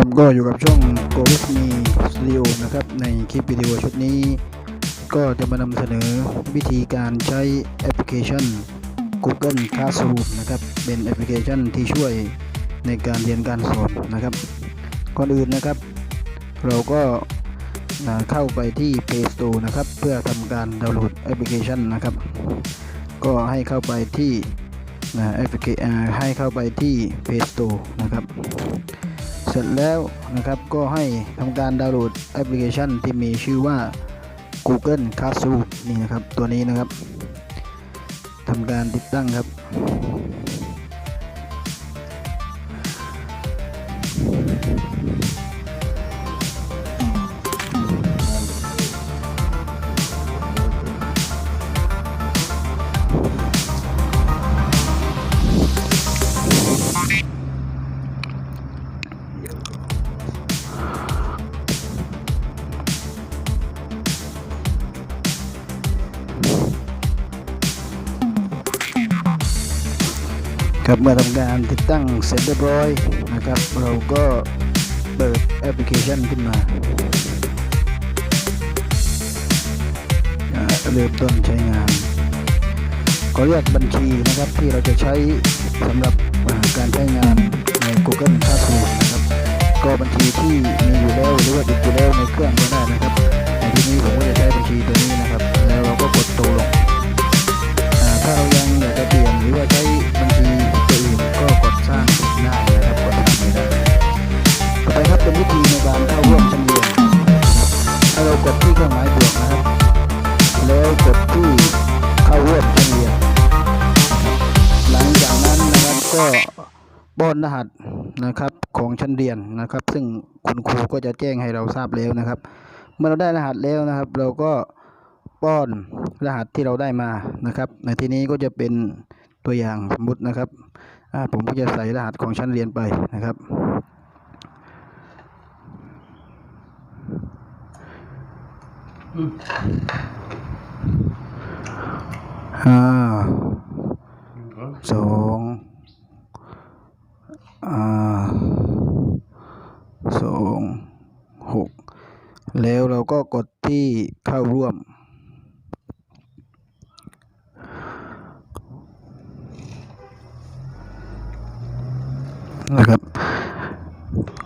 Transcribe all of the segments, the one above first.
ครับก็อยู่กับช่อง Go with me Studio นะครับ ในคลิปวิดีโอชุดนี้ ก็จะมานำเสนอวิธีการใช้แอปพลิเคชัน Google Classroom นะครับ เป็นแอปพลิเคชันที่ช่วยในการเรียนการสอนนะครับ ก่อนอื่นนะครับ เราก็เข้าไปที่ Play Store นะครับ เพื่อทำการดาวน์โหลดแอปพลิเคชันนะครับ ก็ให้เข้าไปที่นะแอปพลิเคให้เข้าไปที่ Play Store นะครับ ร็จแล้วนะครับก็ให้ทำการดาวน์โหลดแอปพลิเคชันที่มีชื่อว่า Google Classroom นี่นะครับตัวนี้นะครับทำการติดตั้งครับ ครับเมื่อทำการติดตั้งเสร็จเรียบร้อยนะครับ เราก็เปิดแอปพลิเคชันขึ้นมาเริ่มต้นใช้งานก็เลือกบัญชีนะครับที่เราจะใช้สำหรับการใช้งานใน Google Classroom นะครับ ก็บัญชีที่มีอยู่แล้วหรือว่าติดอยู่แล้วในเครื่องก็ได้นะครับในที่นี้ผมก็จะใช้บัญชีตัวนี้นะครับ แล้วเราก็กดตัวลงถ้าเรายังอยากจะเปลี่ยนหรือว่าใช้บัญชี ป้อนรหัสนะครับของชั้นเรียนนะครับ ซึ่งคุณครูก็จะแจ้งให้เราทราบแล้วนะครับ เมื่อเราได้รหัสแล้วนะครับ เราก็ป้อนรหัสที่เราได้มานะครับ ในที่นี้ก็จะเป็นตัวอย่างสมมตินะครับผมก็จะใส่รหัสของชั้นเรียนไปนะครับห้าสอง 6 แล้วเราก็กดที่เข้าร่วม นะครับ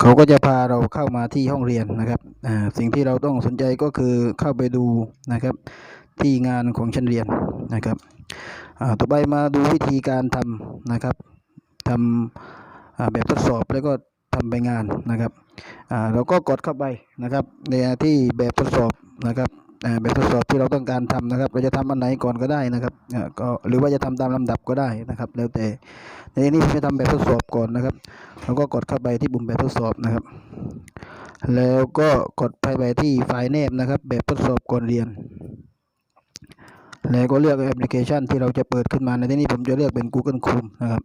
เขาก็จะพาเราเข้ามาที่ห้องเรียนนะครับสิ่งที่เราต้องสนใจก็คือเข้าไปดูนะครับที่งานของชั้นเรียนนะครับต่อไปมาดูวิธีการทำนะครับทำแบบทดสอบแล้วก็ทำใบงานนะครับเราก็กดเข้าไปนะครับในที่แบบทดสอบนะครับแบบทดสอบที่เราต้องการทำนะครับ เราจะทำอันไหนก่อนก็ได้นะครับก็หรือว่าจะทำตามลำดับก็ได้นะครับ แล้วแต่ในนี้ผมจะทำแบบทดสอบก่อนนะครับเราก็กดเข้าไปที่ปุ่มแบบทดสอบนะครับ แล้วก็กดไปไปที่ไฟล์แนบนะครับ แบบทดสอบก่อนเรียน แล้วก็เลือกแอปพลิเคชันที่เราจะเปิดขึ้นมาในที่นี้ผมจะเลือกเป็น Google Chrome นะครับ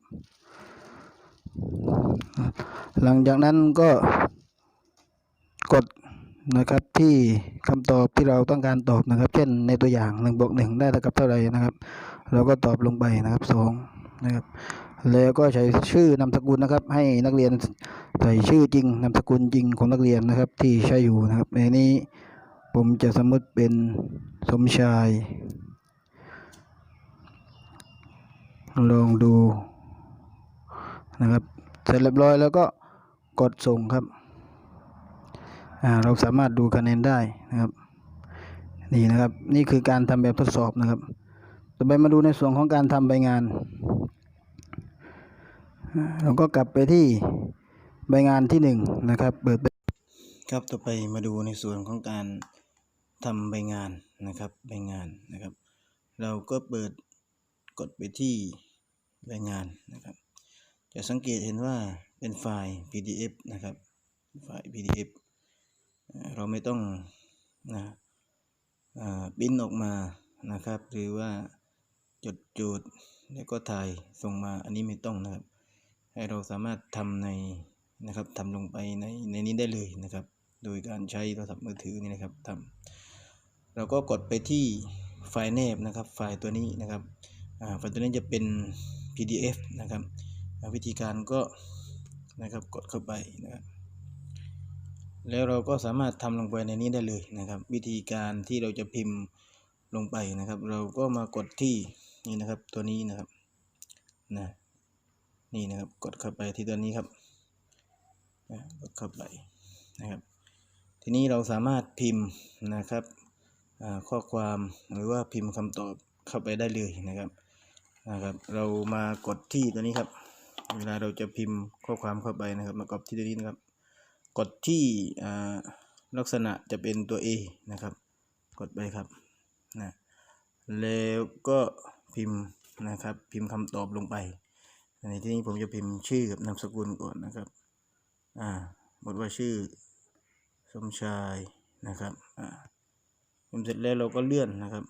หลังจากนั้นก็ กดนะครับที่คำตอบที่เราต้องการตอบนะครับ เช่นในตัวอย่าง1บวก1ได้เท่ากับเท่าไหร่นะครับ เราก็ตอบลงไปนะครับ2นะครับแล้วก็ใช้ชื่อนามสกุลนะครับ ให้นักเรียนใส่ชื่อจริงนามสกุลจริงของนักเรียนนะครับ ที่ใช้อยู่นะครับในนี้ผมจะสมมติเป็นสมชาย ลองดูนะครับ เสร็จเรียบร้อยแล้วก็กดส่งครับ เราสามารถดูคะแนนได้นะครับนี่นะครับนี่คือการทำแบบทดสอบนะครับ ต่อไปมาดูในส่วนของการทำใบงาน เราก็กลับไปที่ใบงานที่หนึ่งนะครับเปิดครับต่อไปมาดูในส่วนของการทำใบงานนะครับใบงานนะครับ เราก็เปิดกดไปที่ใบงานนะครับ จะสังเกตเห็นว่าเป็นไฟล์ PDF นะครับไฟล์ PDF เราไม่ต้องนะอ่าปริ้นออกมานะครับ หรือว่าจดจูดแล้วก็ถ่ายส่งมาอันนี้ไม่ต้องนะครับ ให้เราสามารถทำในนะครับทำลงไปในในนี้ได้เลยนะครับ โดยการใช้โทรศัพท์มือถือนี่นะครับทำเราก็กดไปที่ไฟล์แนบนะครับ ไฟล์ตัวนี้นะครับไฟล์ตัวนี้จะเป็น PDF นะครับวิธีการก็นะครับกดเข้าไปนะครับ แล้วเราก็สามารถทำลงไปในนี้ได้เลยนะครับ วิธีการที่เราจะพิมพ์ลงไปนะครับ เราก็มากดที่นี่นะครับตัวนี้นะครับนะนี่นะครับกดเข้าไปที่ตัวนี้ครับนะกดเข้าไปนะครับ ทีนี้เราสามารถพิมพ์นะครับข้อความหรือว่าพิมพ์คำตอบเข้าไปได้เลยนะครับนะครับ เรามากดที่ตัวนี้ครับ เวลาเราจะพิมพ์ข้อความเข้าไปนะครับ มากดที่ตัวนี้นะครับ กดที่ลักษณะจะเป็นตัว A นะครับ กดไปครับนะแล้วก็พิมพ์นะครับ พิมพ์คำตอบลงไปในที่นี้ผมจะพิมพ์ชื่อกับนามสกุลก่อนนะครับอ่าบทว่าชื่อสมชายนะครับอ่าพิมพ์เสร็จแล้วเราก็เลื่อนนะครับ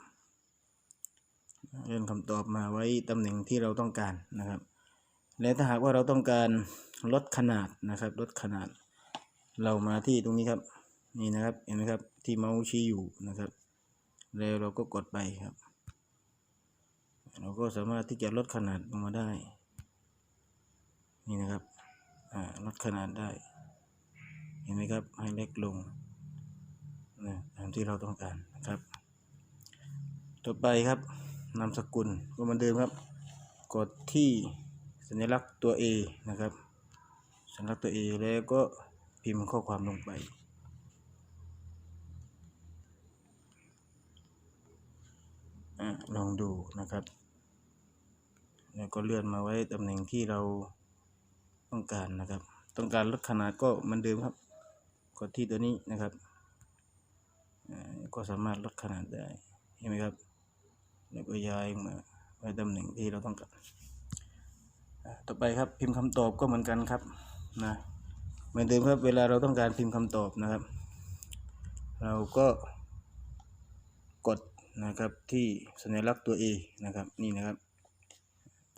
เลื่อนคำตอบมาไว้ตำแหน่งที่เราต้องการนะครับ และถ้าหากว่าเราต้องการลดขนาดนะครับ ลดขนาด เรามาที่ตรงนี้ครับ นี่นะครับเห็นไหมครับที่เมาส์ชี้อยู่นะครับ แล้วเราก็กดไปครับ เราก็สามารถที่จะลดขนาดลงมาได้ นี่นะครับลดขนาดได้ เห็นไหมครับให้เล็กลงนะตามที่เราต้องการนะครับ ต่อไปครับนามสกุลก็เหมือนเดิมครับ กดที่สัญลักษณ์ตัว A นะครับ สัญลักษณ์ตัว A แล้วก็ พิมพ์ข้อความลงไปอลองดูนะครับ แล้วก็เลื่อนมาไว้ตำแหน่งที่เราต้องการนะครับ ต้องการลดขนาดก็เหมือนเดิมครับ กดที่ตัวนี้นะครับ ก็สามารถลดขนาดได้ เห็นไหมครับ แล้วก็ย้ายมาไว้ตำแหน่งที่เราต้องการ ต่อไปครับพิมพ์คำตอบก็เหมือนกันครับนะ มือนเดิมครับเวลาเราต้องการพิมพ์คำตอบนะครับ เราก็กดนะครับที่สัญลักษณ์ตัว A นะครับนี่นะครับ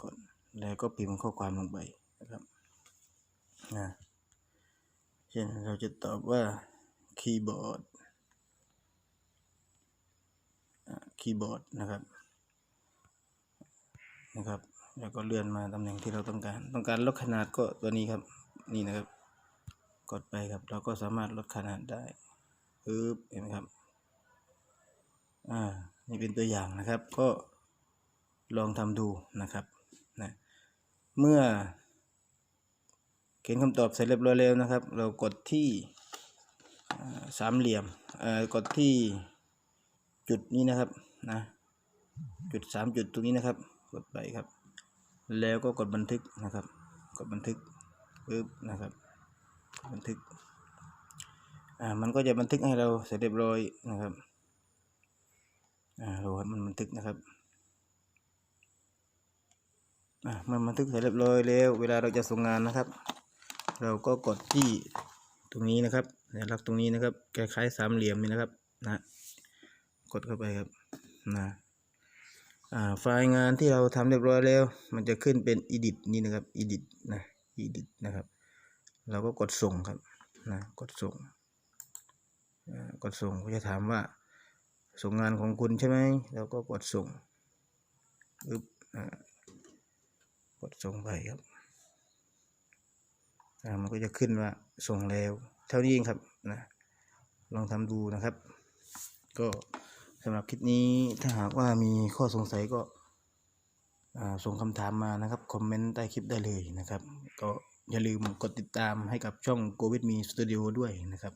กดแล้วก็พิมพ์ข้อความลงไปนะครับนะเช่นเราจะตอบว่าคีย์บอร์ดคีย์บอร์ดนะครับนะครับ แล้วก็เลื่อนมาตำแหน่งที่เราต้องการ ต้องการลดขนาดก็ตัวนี้ครับนี่นะครับ กดไปครับ เราก็สามารถลดขนาดได้ปึ๊บเห็นไหมครับ อ่า นี่เป็นตัวอย่างนะครับ ก็ลองทำดูนะครับนะเมื่อ เขียนคำตอบเสร็จเรียบร้อยแล้วนะครับ เรากดที่สามเหลี่ยมเอ่อกดที่จุดนี้นะครับนะจุดสามจุดตรงนี้นะครับ กดไปครับ แล้วก็กดบันทึกนะครับ กดบันทึกปึ๊บนะครับ บันทึก อ่า มันก็จะบันทึกให้เราเสร็จเรียบร้อยนะครับ อ่าเราให้มันบันทึกนะครับ อ่ามื่อบันทึกเสร็จเรียบร้อยแล้ว เวลาเราจะส่งงานนะครับ เราก็กดที่ตรงนี้นะครับสัญลักษณ์ตรงนี้นะครับคล้ายๆสามเหลี่ยมนี่นะครับ นะ กดเข้าไปครับ นะอ่าไฟล์งานที่เราทำเรียบร้อยแล้ว มันจะขึ้นเป็น edit นี่นะครับ edit นะ edit นะครับ เราก็กดส่งครับนะกดส่งกดส่งก็จะถามว่า ส่งงานของคุณใช่ไหมเราก็กดส่งปึ๊บอ่ากดส่งไปครับอ่ามันก็จะขึ้นว่าส่งแล้ว เท่านี้เองครับนะลองทำดูนะครับ ก็สำหรับคลิปนี้ถ้าหากว่ามีข้อสงสัยก็อ่าส่งคำถามมานะครับ คอมเมนต์ใต้คลิปได้เลยนะครับ ก็ อย่าลืมกดติดตามให้กับช่อง g o v i d m e Studio ด้วยนะครับ